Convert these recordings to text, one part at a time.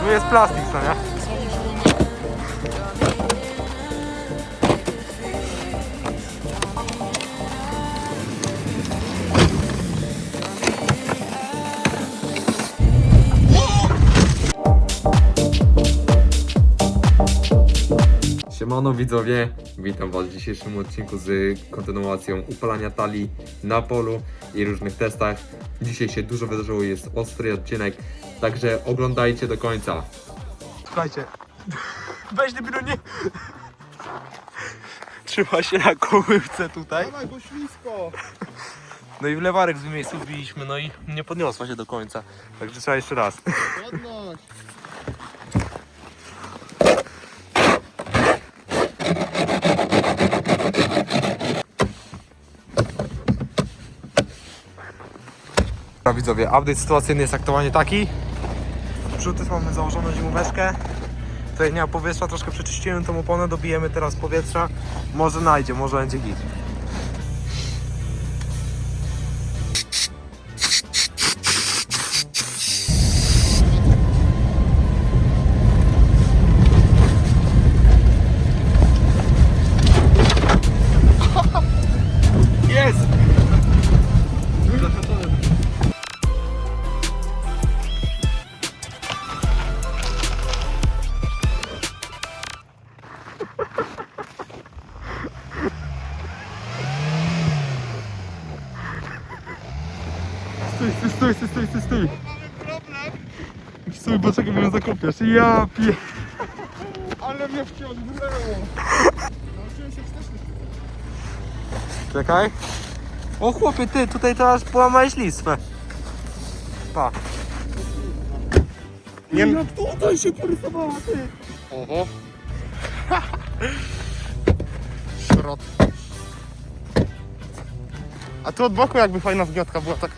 Tu jest plastik, co nie? Siemano widzowie, witam was w dzisiejszym odcinku z kontynuacją upalania talii na polu i różnych testach. Dzisiaj się dużo wydarzyło, jest ostry odcinek, także oglądajcie do końca. Słuchajcie, weź debilu nie... Trzyma się na koływce tutaj. Dawaj, bo ślisko! No i w lewarek z miejscu wbiliśmy, no i nie podniosła się do końca. Także trzeba jeszcze raz. Podnoś! Widzowie, update sytuacyjny jest aktualnie taki. Przód mamy założoną zimóweczkę. Tutaj nie ma powietrza, troszkę przeczyściłem tą oponę, dobijemy teraz powietrza. Może najdzie, może będzie git. Stój, stój, stój, stój, stój. Mamy problem, Stój, bo czego mnie zakopiesz? Ja pie... ale mnie wciągnęło! Nauczyłem się wsteczny. Czekaj. O chłopie, ty, tutaj teraz połamałeś listwę. Pa. Nie Jak tutaj się porysowała, ty. Oho. Szrot. A tu od boku jakby fajna wgniatka była tak...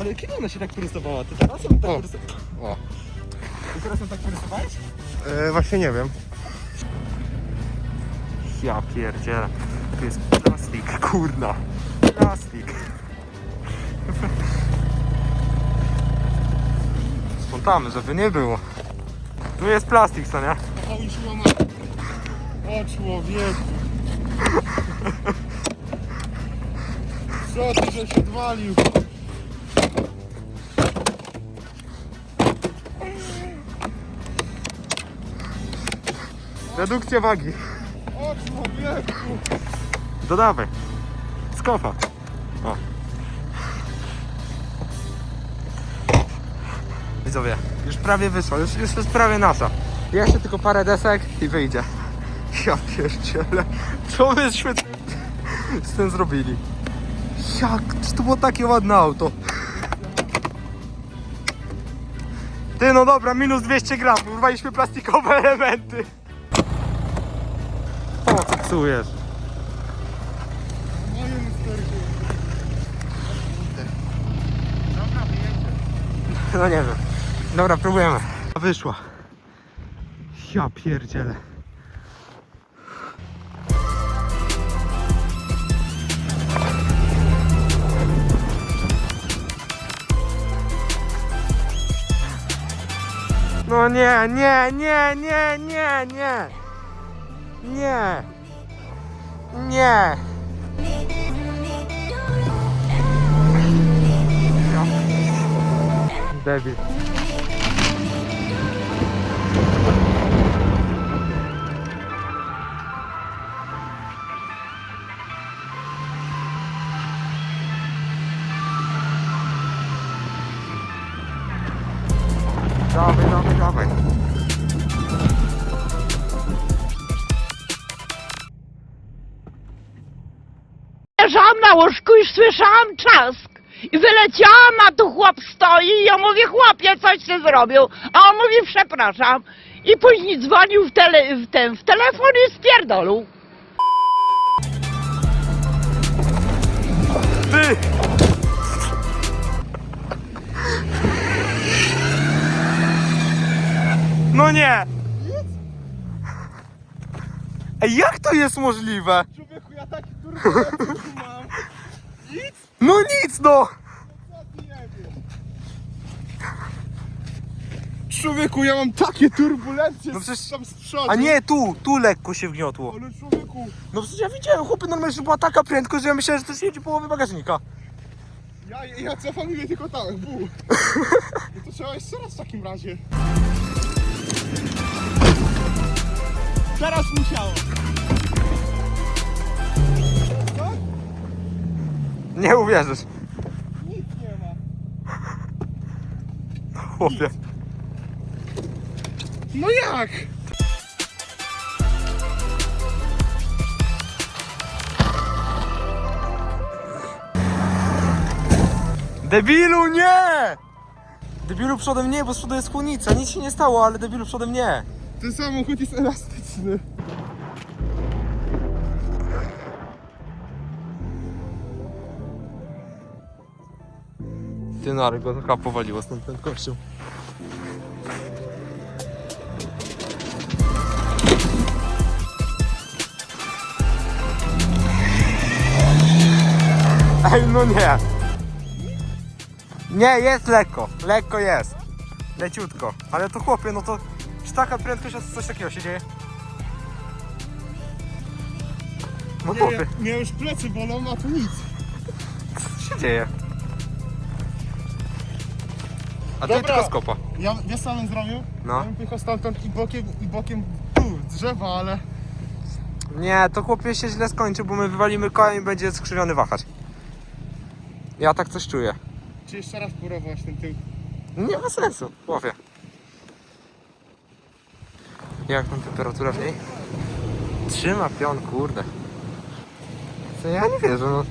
Ale kiedy ona się tak porysowała? Ty teraz ją tak O. porysowałeś? O. Ty teraz ją tak porysowałeś? E, właśnie nie wiem. Ja pierdzielę. To jest plastik, kurna. Plastik. Sprzątamy, żeby nie było. Tu jest plastik, co nie? O, już. O człowieku. Co ty, że się odwalił? Redukcja wagi. O człowieku. Dodawaj. Skofa. O. Widzowie, już prawie wyszła, już, już jest prawie nasza. Jeszcze tylko parę desek i wyjdzie. Ja pierdzielę. Co myśmy z tym zrobili? Jak? Czy to było takie ładne auto? No dobra, minus 200 gram. Urwaliśmy plastikowe elementy. Po co psujesz? No nie wiem. Dobra, próbujemy. Wyszła. Ja pierdzielę. No nie, nie, nie, nie, nie, nie. Nie. Nie. Debil. Leżałam na łóżku i słyszałam trzask. I wyleciałam, a tu chłop stoi i ja mówię, chłopie, coś się zrobił. A on mówi, przepraszam. I później dzwonił w, tele, w, ten, w telefon i spierdolił. Ty! No nie! Ej, jak to jest możliwe? Człowieku, ja mam. No nic no! Człowieku, ja mam takie turbulencje No przecież- tam z przodu. A nie, tu, tu lekko się wgniotło. Ale człowieku, No przecież ja widziałem, chłopie, normalnie, że była taka prędkość, że ja myślałem, że to jedzie połowy bagażnika. ja, ja cofam i mnie tylko tam, bu. No to trzeba jeszcze raz w takim razie. Teraz musiało. Nie uwierzysz, Nic nie ma. chłopie. No jak? Debilu, nie! Debilu przodem nie, bo z przodu jest chłodnica, nic się nie stało, ale debilu przodem nie. Ten samochód jest elastyczny. Ty nary go chyba powaliło z tą prędkością. Ej, no nie. Nie, jest lekko. Lekko jest. Leciutko. Ale to chłopie, no to czy taka prędkość, a coś takiego się dzieje? No Nie, chłopie, ja, mnie już plecy bolą, a tu nic. co się dzieje? A ty Dobra. tylko skopa. Ja wiesz co bym zrobił? No. Ja bym pojechał stamtąd i bokiem, i bokiem tu, drzewa, ale... Nie, to chłopie się źle skończy, bo my wywalimy koła i będzie skrzywiony wahacz. Ja tak coś czuję. Czy jeszcze raz porować ten tył? Nie ma sensu, chłopie. Jak tam temperatura w niej? Trzyma pion, kurde. Co ja nie wierzę, no.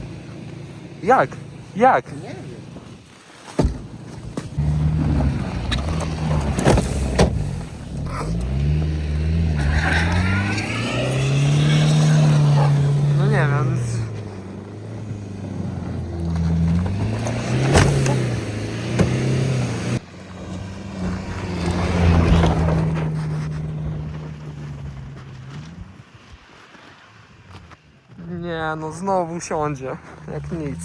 Jak? Jak? Nie wiem. No nie wiem. No znowu siądzie. Jak nic.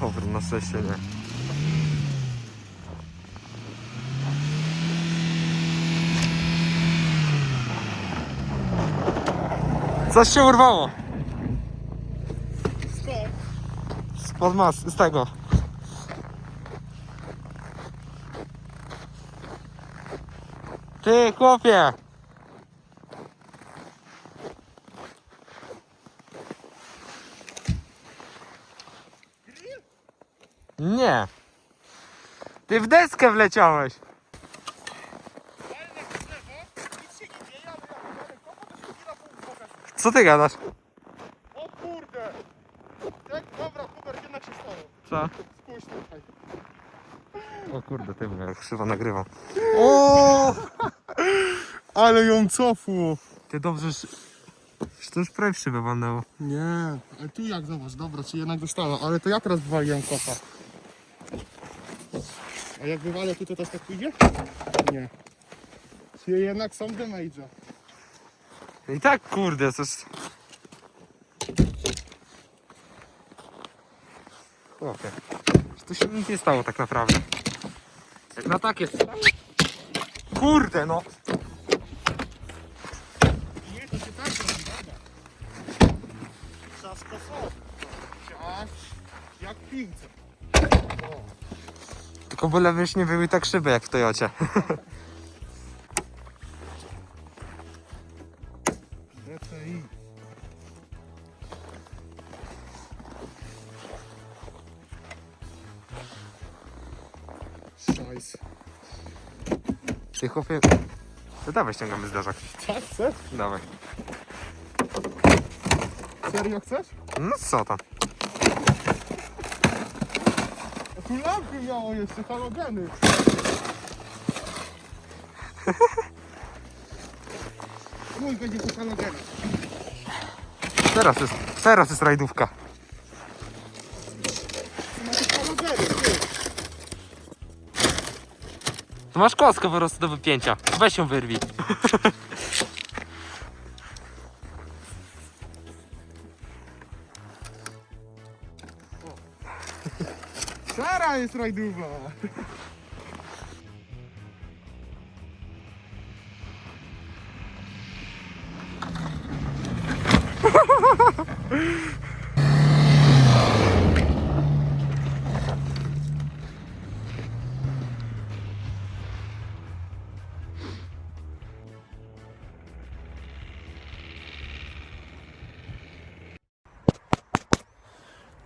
Dobra, na szczęście nie. Coś się urwało. Spod mas, z tego. Ty, chłopie! Nie. Ty w deskę wleciałeś. Jak. Co ty gadasz? O kurde! Tak, dobra, Hubert, jednak się stało. Co? Spójrz tutaj. O kurde, ty mnie jak krzywo nagrywam. O! Ale ją cofło. Ty dobrze, że to już prawie w szybę walnęło. Nie, ale tu jak zobacz, dobra, czy jednak dostała, ale to ja teraz wywaliłem kopa. A jak wywalę tu, to też tak pójdzie? Nie. Czy jednak są damage'a. I tak kurde, coś... Chłopie, że tu się nic nie stało tak naprawdę. Jak na takie... Kurde no! Nie, to się tak robi, dobra. Trzeba sposobu. Jak, jak piłce. Tylko bylebyś nie były tak szyby jak w Toyocie. DCI. Szajs. Ty chłopie... To dawaj ściągamy zdarzak. Tak, chcesz? Dawaj. Serio chcesz? No co tam? Lampy miało jeszcze, halogeny. Mój będzie to halogeny. Teraz jest, teraz jest rajdówka. Tu macie halogeny, ty. Tu masz kostkę po prostu do wypięcia. Weź ją wyrwij. jest rajduwa.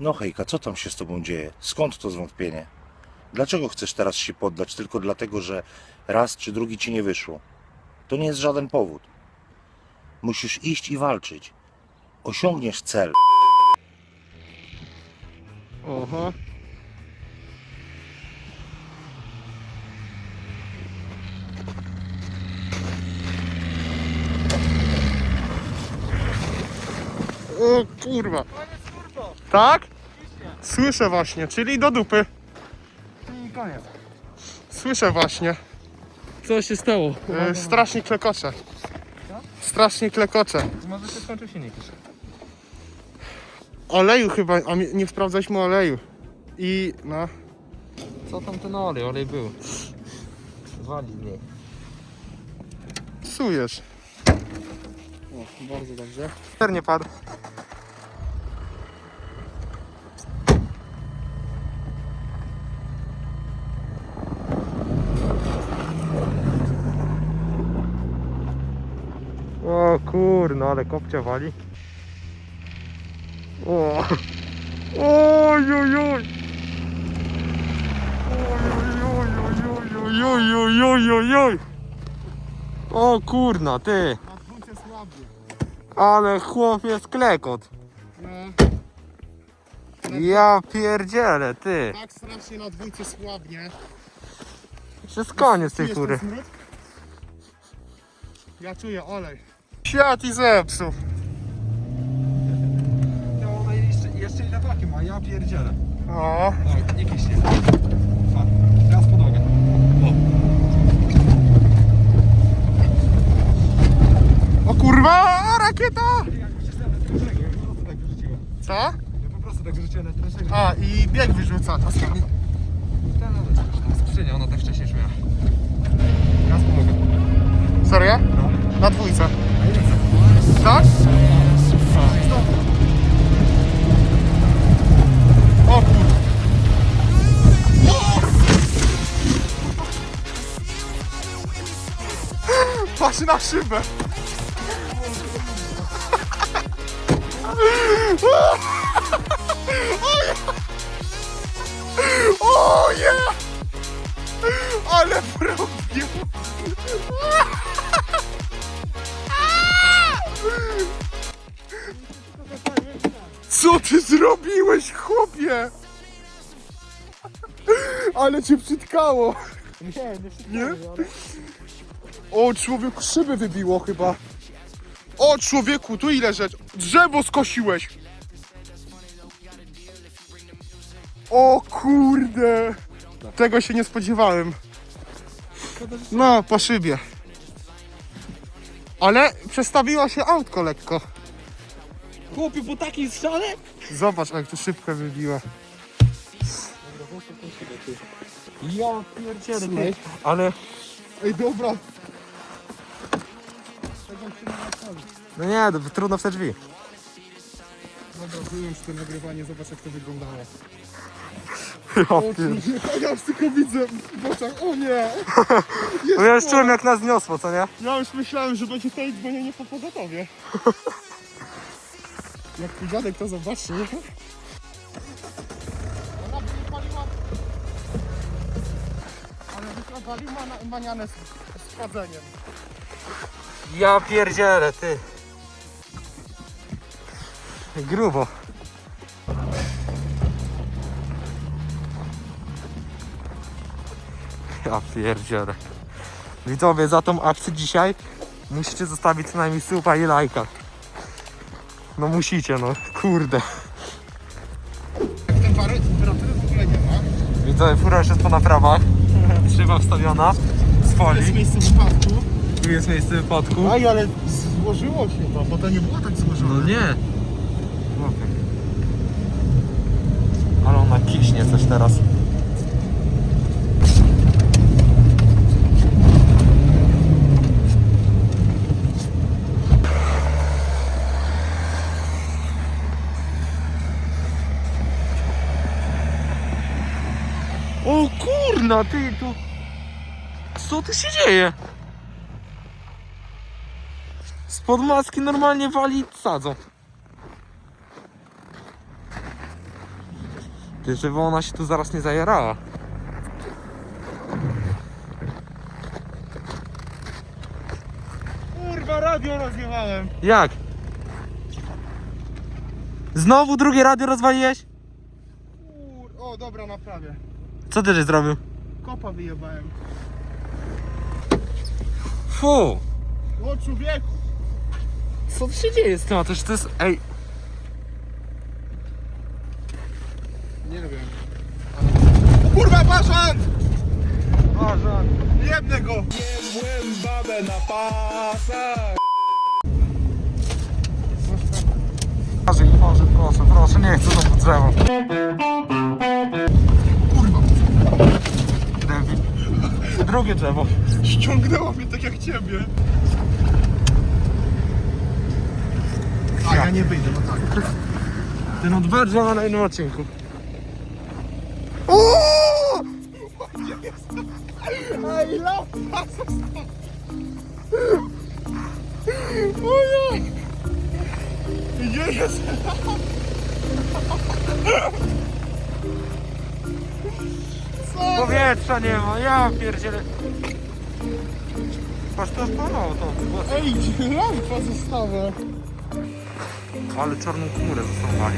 No hejka, co tam się z tobą dzieje? Skąd to zwątpienie? Dlaczego chcesz teraz się poddać tylko dlatego, że raz czy drugi ci nie wyszło? To nie jest żaden powód. Musisz iść i walczyć. Osiągniesz cel. Oho. O kurwa. Tak? Słyszę właśnie, czyli do dupy. I koniec. Słyszę właśnie. Co się stało? E, strasznie klekocze. Strasznie klekocze. Może się skończył silnik już. Oleju chyba, a mi- nie sprawdzaliśmy oleju. I no. Co tam ten olej? Olej był. Wali mnie. Psujesz. O, bardzo dobrze. Nie padł. O kurno, ale kopcia wali. O. Oj, oj, oj. Oj, oj, oj, oj, oj. O kurna, ty. Ale chłop jest klekot. Ja pierdzielę, ty. Tak strasznie na dwójce słabnie. Już jest koniec tej smród? Ja czuję olej. Świat i zepsuł. No ona jeszcze, jeszcze ile takie ma, ja pierdzielę. O, O, nie kiśnie. Dwa. Teraz podłogę. o kurwa, rakieta! tak wyrzuciłem. Co? Ja po prostu tak wyrzuciłem na troszeczkę. A, i bieg wyrzuca czasami. Skrzynia, ona tak wcześniej miała. Teraz pomogę. Serio? No. Na dwójce. A ile co? Tak? O kur... Patrz na szybę! O nie! Ale wrobił! Co ty zrobiłeś, chłopie? Ale cię przytkało. Nie, nie? O, człowieku, szyby wybiło chyba. O, człowieku, tu ile rzecz. Drzewo skosiłeś. O kurde. Tego się nie spodziewałem. No, po szybie. Ale przestawiła się autko lekko. Chłopie, po takiej strzale? Zobacz, jak tu szybkę wybiła. Ja pierdzielę, ty. Ale, Ej, dobra. no nie, trudno w te drzwi. Dobra, wyłącz to nagrywanie, zobacz jak to wyglądało. Ja już tylko widzę w oczach, o nie! No ja już czułem jak nas niosło, co nie? Ja już myślałem, że będzie tutaj dzwonienie po pogotowie. Jak tu dziadek to zobaczy. Ona by nie paliła... Ale wykładali mana- manianę z, z chładzeniem. Ja pierdzielę, ty. Grubo. Ja pierdzielę. Widzowie, za tą akcję dzisiaj musicie zostawić co najmniej suba i lajka. No musicie, no kurde. Tempary- Temperatury w ogóle nie ma. Widzowie, fura już jest po naprawach. Szyba wstawiona z Jest folii. miejsce wypadku. Tu jest miejsce wypadku. Aj, ale złożyło się to, bo to nie było tak złożone. No nie. Ale ona kiśnie coś teraz. O kurna, ty tu... Co tu się dzieje? Spod maski normalnie wali sadzą. Ty, żeby ona się tu zaraz nie zajarała. Kurwa, radio rozjechałem. Jak? Znowu drugie radio rozwaliłeś? Kur... O, dobra, naprawię. Co ty żeś zrobił? Kopa wyjebałem. Fu! O, człowieku. Co tu się dzieje z tym? A to, to jest... Ej, Nie wiem. O, kurwa, bażant! Boże. Jebnę go! Boże, Boże, proszę, proszę, nie chcę znowu drzewa. Kurwa, Debil. Drugie drzewo. ściągnęło mnie tak jak ciebie. A ja nie wyjdę, no tak. Ty dwa drzewa na jednym odcinku. Ej, lapa Moja! Jest! Co? Powietrza nie ma, ja pierdzielę. Patrz, to spadało to. Ej, lampa została. Ale czarną chmurę zostawali.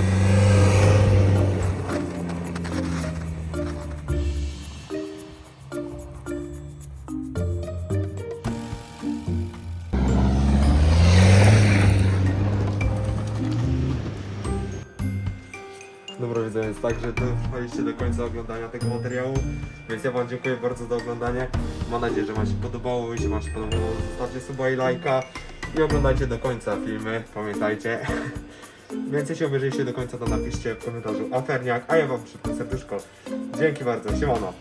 Dobra widzę, więc tak, że dotrwaliście do końca oglądania tego materiału, więc ja wam dziękuję bardzo za oglądanie. Mam nadzieję, że wam się podobało, jeśli wam się podobało, zostawcie suba i lajka i oglądajcie do końca filmy, pamiętajcie. Więc jeśli obejrzyliście do końca, to napiszcie w komentarzu aferniak, a ja wam przypnę serduszko. Dzięki bardzo, siemano.